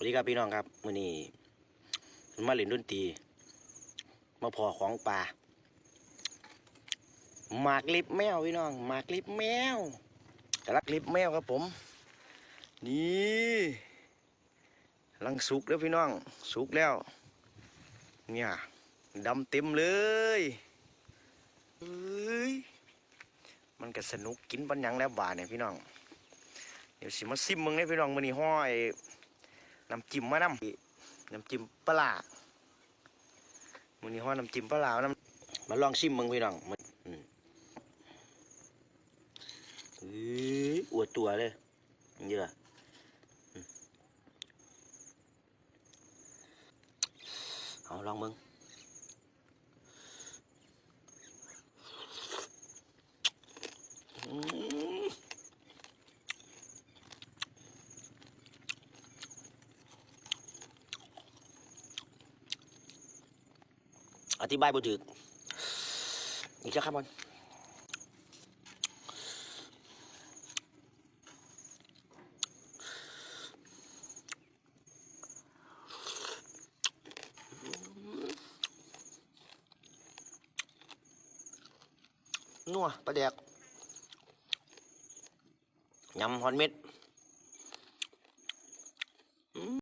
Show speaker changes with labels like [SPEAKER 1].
[SPEAKER 1] สวัสดีครับพี่น้องครับมื่อนี้มาเล่นดนตรีมาพอของป่าหมากลิบแมวพี่น้องหมากลิบแมวกระลักลิบแมวครับผม นี่ลังสุกแล้วพี่น้องสุกแล้ว เนี่ยดำเต็มเลยเฮ้ยมันก็สนุกกินปันหยังแล้วบาเนี่ยพี่น้องเดี๋ยวสิมาซิมมึงให้พี่น้องมื้อนี้ห้อย น้ำจิ้มมานำน้ำจิ้มปลาร้ามื้อนี้ห้อน้ำจิ้มปลาร้าน้ำมาลองชิมมึงพี่น้องมันอืออวดตัวเลยเยอะอืมเอาลองมึงอืม อธิบายบ่ถึกอีกสักครับบอลนัวปลาแดกยำฮอนเม็ด